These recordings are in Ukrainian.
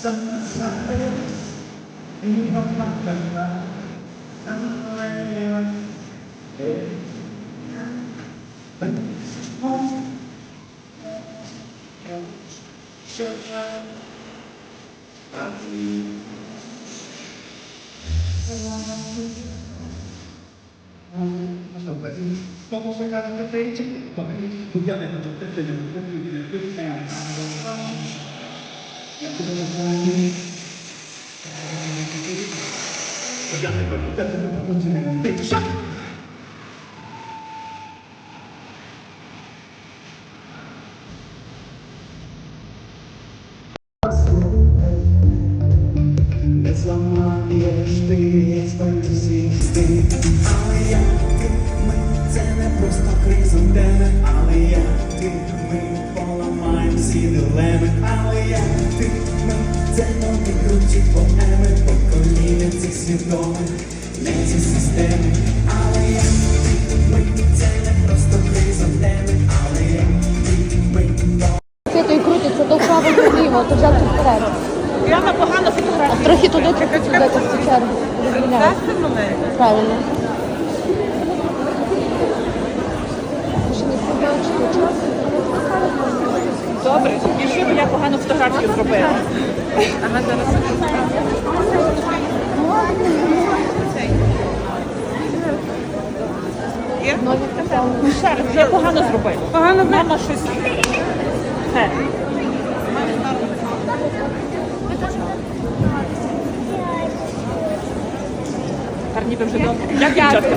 怎么了？你又发什么？安慰我？哎，我受伤了。当你，你不愿再做这份人，当。Але я ти, ми поламаємо всі дилеми Але я ти, ми, це нові круті поеми Покоління цих свідомих, не ці системи Але я ти, ми, це не просто криза Але я ти, ми, Це той крутиться то вправо, вліво, то взяти вперед. Прямо погано фотографія. Трохи туди, трохи туди, так в чергу. Розділяю. Правильно. Ще не побачили час. Добре, пішли, бо я погану фотографію зробила. Ага, зараз. Ще раз, вже погано зробила. Погано мама щось. Е. Тепер ніби вже добре. Як дівчатка?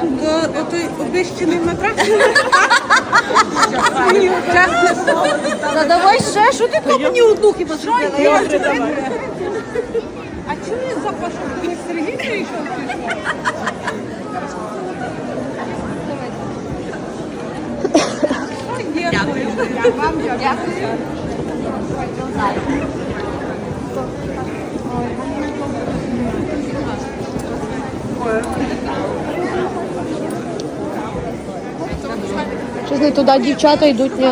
То отой. Чесне слово. Та давай ще, що ти Ти мені одну хіба зробила? А чому я запашу? Ти Сергій прийшов? Дякую. Вам дякую. Щось туди дівчата йдуть, ні.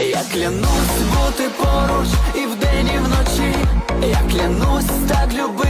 Я клянусь бути поруч і вдень, і вночі. Я клянусь так любити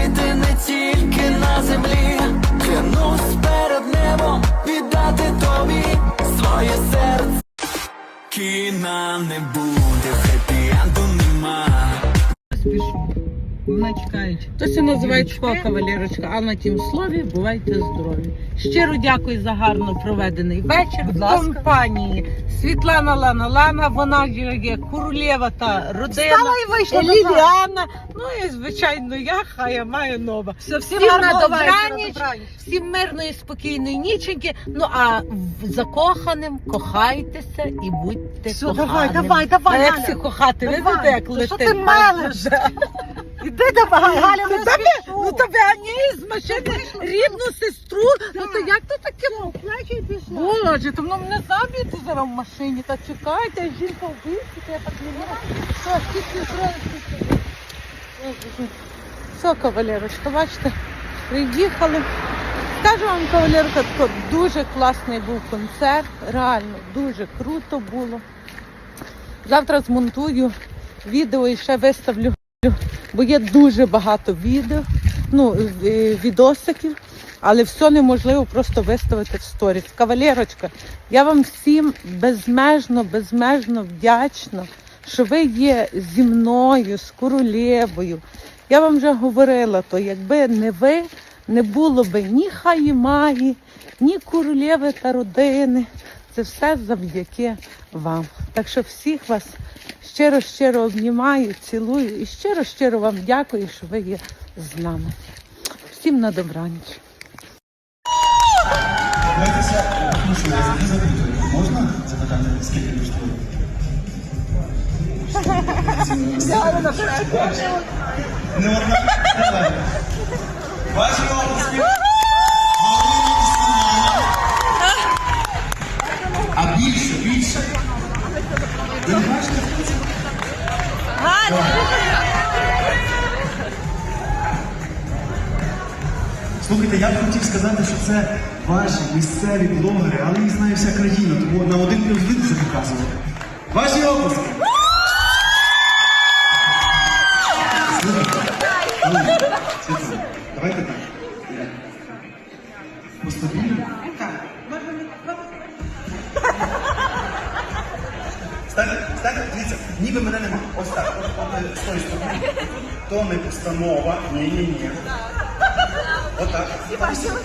Вона чекають. То це називають школа кавалерочка. А на тім слові бувайте здорові. Щиро дякую за гарно проведений вечір в компанії. Світлана Лана Лана, вона є королева та родина. і вийшла Ліліана. Ну і звичайно, я хай маю нова. Все, всім гарного добраніч, добраніч. всім мирної, спокійної ніченьки. Ну а закоханим кохайтеся і будьте Все, коханим. давай, давай, давай, А як всі кохати? Давай. Видите, як Та летить? що ти мелиш? Іди давай, Галя, Ну тебе, ну тебе ані з машини рідну сестру. Ну то як то таке? Плачу і пішла. Боже, то воно мене заб'єте зараз в машині. Та чекайте, жінка вбивці, я так не можу. Що, скільки зробити? Все, кавалерочка, бачите, приїхали. Скажу вам, кавалерка, дуже класний був концерт, реально дуже круто було. Завтра змонтую відео і ще виставлю, бо є дуже багато відео, ну, е, відосиків, але все неможливо просто виставити в сторіс. Кавалерочка, я вам всім безмежно, безмежно вдячна, що ви є зі мною, з королевою. Я вам вже говорила, то якби не ви, не було би ні хаї магі, ні королеви та родини. Це все завдяки вам. Так що всіх вас щиро щиро обнімаю, цілую і щиро щиро вам дякую, що ви є з нами. Всім на добраніч. Не. Можна. А більше, більше. Слухайте, я б хотів сказати, що це ваші місцеві блогери, але їх знає вся країна, тому на один плюс один це показували. Ваші Світлана, давайте так. Постабільно? Стайте, стайте, дивіться, ніби мене нема. Ось так, от, от, з тої сторони. То не постанова. Ні, ні, ні. Отак.